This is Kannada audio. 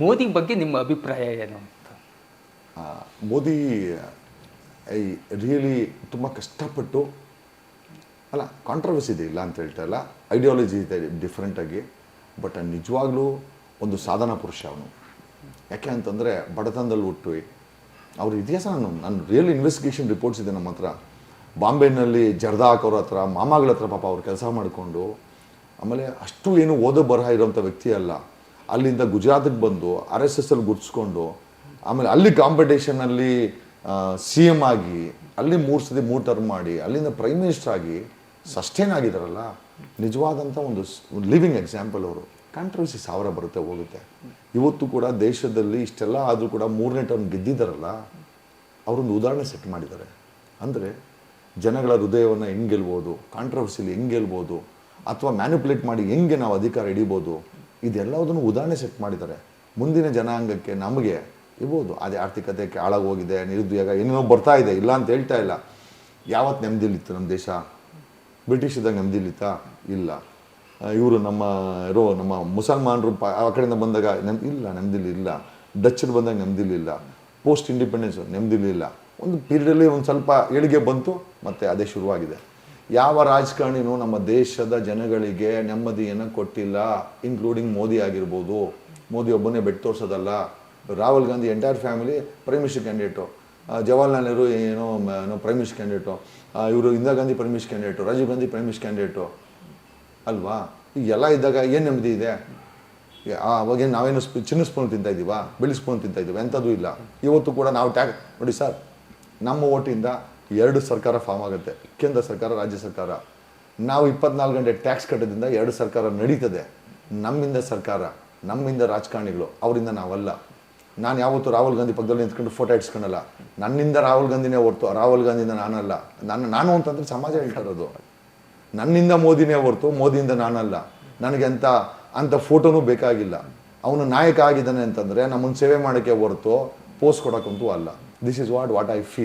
ಮೋದಿ ಬಗ್ಗೆ ನಿಮ್ಮ ಅಭಿಪ್ರಾಯ ಏನು ಅಂತ? ಮೋದಿ, ಐ ರಿಯಲಿ ತುಂಬ ಕಷ್ಟಪಟ್ಟು, ಅಲ್ಲ ಕಾಂಟ್ರವರ್ಸಿ ಇದೆ ಇಲ್ಲ ಅಂತ ಹೇಳ್ತಾ ಇಲ್ಲ. ಐಡಿಯಾಲಜಿ ಇದೆ ಡಿಫ್ರೆಂಟಾಗಿ ಬಟ್ ನಿಜವಾಗ್ಲೂ ಒಂದು ಸಾಧನ ಪುರುಷ ಅವನು. ಯಾಕೆ ಅಂತಂದರೆ ಬಡತನದಲ್ಲಿ ಹುಟ್ಟು ಅವ್ರ ಇತಿಹಾಸ ನಾನು ನಾನು ರಿಯಲ್ ಇನ್ವೆಸ್ಟಿಗೇಷನ್ ರಿಪೋರ್ಟ್ಸ್ ಇದೆ ನಮ್ಮ ಹತ್ರ. ಬಾಂಬೆನಲ್ಲಿ ಜರ್ದಾ ಹಾಕೋರ ಹತ್ರ, ಮಾಮಾಗಳ ಹತ್ರ ಪಾಪ ಅವ್ರು ಕೆಲಸ ಮಾಡಿಕೊಂಡು, ಆಮೇಲೆ ಅಷ್ಟು ಏನು ಓದೋ ಬರಹ ಇರೋಂಥ ವ್ಯಕ್ತಿ ಅಲ್ಲ. ಅಲ್ಲಿಂದ ಗುಜರಾತಿಗೆ ಬಂದು ಆರ್ ಎಸ್ ಎಸ್ ಅಲ್ಲಿ ಗುರ್ಸ್ಕೊಂಡು ಆಮೇಲೆ ಅಲ್ಲಿ ಕಾಂಪಿಟೇಷನಲ್ಲಿ ಸಿ ಎಂ ಆಗಿ, ಅಲ್ಲಿ ಮೂರು ಸತಿ ಮೂರು ಟರ್ಮ್ ಮಾಡಿ, ಅಲ್ಲಿಂದ ಪ್ರೈಮ್ ಮಿನಿಸ್ಟರ್ ಆಗಿ ಸಸ್ಟೈನ್ ಆಗಿದಾರಲ್ಲ? ನಿಜವಾದಂಥ ಒಂದು ಲಿವಿಂಗ್ ಎಕ್ಸಾಂಪಲ್ ಅವರು. ಕಾಂಟ್ರವರ್ಸಿ ಸಾವಿರ ಬರುತ್ತೆ, ಹೋಗುತ್ತೆ. ಇವತ್ತು ಕೂಡ ದೇಶದಲ್ಲಿ ಇಷ್ಟೆಲ್ಲ ಆದರೂ ಕೂಡ ಮೂರನೇ ಟರ್ಮ್ ಗೆದ್ದಿದ್ದಾರಲ್ಲ ಅವರೊಂದು ಉದಾಹರಣೆ ಸೆಟ್ ಮಾಡಿದ್ದಾರೆ. ಅಂದರೆ ಜನಗಳ ಹೃದಯವನ್ನು ಹೆಂಗೆ ಗೆಲ್ಬೋದು? ಕಾಂಟ್ರವರ್ಸಿಲಿ ಹೆಂಗೆ ಗೆಲ್ಬೋದು? ಅಥವಾ ಮ್ಯಾನಿಪುಲೇಟ್ ಮಾಡಿ ಹೆಂಗೆ ನಾವು ಅಧಿಕಾರ ಹಿಡಿಬೋದು? ಇದೆಲ್ಲದನ್ನು ಉದಾಹರಣೆ ಸೆಟ್ ಮಾಡಿದ್ದಾರೆ. ಮುಂದಿನ ಜನಾಂಗಕ್ಕೆ ನಮಗೆ, ಇರ್ಬೋದು, ಅದೇ ಆರ್ಥಿಕತೆ ಕೆಳಗೆ ಹೋಗಿದೆ ನಿರುದ್ಯೋಗ, ಏನೇನೋ ಬರ್ತಾ ಇದೆ, ಇಲ್ಲ ಅಂತ ಹೇಳ್ತಾ ಇಲ್ಲ. ಯಾವತ್ತು ನೆಮ್ಮದಿಲಿತ್ತು ನಮ್ಮ ದೇಶ? ಬ್ರಿಟಿಷ್ ಇದ್ದಾಗ ನೆಮ್ಮದಿಲಿತ್ತಾ ಇಲ್ಲ. ಇವರು ನಮ್ಮ, ಇರೋ ನಮ್ಮ ಮುಸಲ್ಮಾನರು ಪ, ಆ ಕಡೆಯಿಂದ ಬಂದಾಗ ನೆಮ್, ಇಲ್ಲ ನೆಮ್ಮದಿಲಿ ಇಲ್ಲ ಡಚ್ಚರು ಬಂದಾಗ ನೆಮ್ಮದಿಲಿಲ್ಲ ಪೋಸ್ಟ್ ಇಂಡಿಪೆಂಡೆನ್ಸ್ ನೆಮ್ಮದಿಲಿಲ್ಲ ಒಂದು ಪೀರಿಯಡಲ್ಲಿ ಒಂದು ಸ್ವಲ್ಪ ಏಳಿಗೆ ಬಂತು, ಮತ್ತು ಅದೇ ಶುರುವಾಗಿದೆ. ಯಾವ ರಾಜಕಾರಣಿನೂ ನಮ್ಮ ದೇಶದ ಜನಗಳಿಗೆ ನೆಮ್ಮದಿಯನ್ನು ಕೊಟ್ಟಿಲ್ಲ ಇನ್ಕ್ಲೂಡಿಂಗ್ ಮೋದಿ ಆಗಿರ್ಬೋದು. ಮೋದಿ ಒಬ್ಬನೇ ಬೆಟ್ಟು ತೋರಿಸೋದಲ್ಲ. Rahul Gandhi entire family prime minister candidate Jawaharlal Nehru ಏನೋ ಏನೋ ಪ್ರೈಮ್ ಮಿನಿಸ್ಟರ್ ಕ್ಯಾಂಡಿಡೇಟು ಇವರು Indira Gandhi prime minister candidate Rajiv Gandhi prime minister candidate ಅಲ್ವಾ? ಈಗ ಎಲ್ಲ ಇದ್ದಾಗ ಏನು ನೆಮ್ಮದಿ ಇದೆ? ಅವಾಗೇನು ನಾವೇನು ಚಿನ್ನ ಸ್ಪೂನ್ ತಿಂತಾ ಇದ್ದೀವಾ ಬೆಳ್ಳಿ ಸ್ಪೂನ್ ತಿಂತಾ ಇದ್ದೀವಿ ಎಂಥದ್ದು ಇಲ್ಲ. ಇವತ್ತು ಕೂಡ ನಾವು ಟ್ಯಾಕ್, ನೋಡಿ ಸರ್, ನಮ್ಮ ಓಟಿಂದ ಎರಡು ಸರ್ಕಾರ ಫಾರ್ಮ್ ಆಗುತ್ತೆ. ಕೇಂದ್ರ ಸರ್ಕಾರ, ರಾಜ್ಯ ಸರ್ಕಾರ. ನಾವು ಇಪ್ಪತ್ನಾಲ್ಕು ಗಂಟೆ ಟ್ಯಾಕ್ಸ್ ಕಟ್ಟೋದ್ರಿಂದ ಎರಡು ಸರ್ಕಾರ ನಡೀತದೆ. ನಮ್ಮಿಂದ ಸರ್ಕಾರ, ನಮ್ಮಿಂದ ರಾಜಕಾರಣಿಗಳು, ಅವರಿಂದ ನಾವಲ್ಲ. ನಾನು ಯಾವತ್ತೂ ರಾಹುಲ್ ಗಾಂಧಿ ಪಕ್ಕದಲ್ಲಿ ನಿಂತ್ಕೊಂಡು ಫೋಟೋ ಇಟ್ಸ್ಕೊಂಡಲ್ಲ ನನ್ನಿಂದ ರಾಹುಲ್ ಗಾಂಧಿನೇ ಹೊರ್ತು, ರಾಹುಲ್ ಗಾಂಧಿಯಿಂದ ನಾನಲ್ಲ. ನಾನು ನಾನು ಅಂತಂದ್ರೆ ಸಮಾಜ ಹೇಳ್ತಾ ಇರೋದು. ನನ್ನಿಂದ ಮೋದಿನೇ ಹೊರ್ತು, ಮೋದಿಯಿಂದ ನಾನಲ್ಲ. ನನಗೆ ಅಂತ ಅಂಥ ಫೋಟೋನೂ ಬೇಕಾಗಿಲ್ಲ. ಅವನು ನಾಯಕ ಆಗಿದ್ದಾನೆ ಅಂತಂದರೆ ನಮ್ಮನ್ನು ಸೇವೆ ಮಾಡೋಕ್ಕೆ ಹೊರತು ಪೋಸ್ ಕೊಡೋಕ್ಕಂತೂ ಅಲ್ಲ. This is what what I feel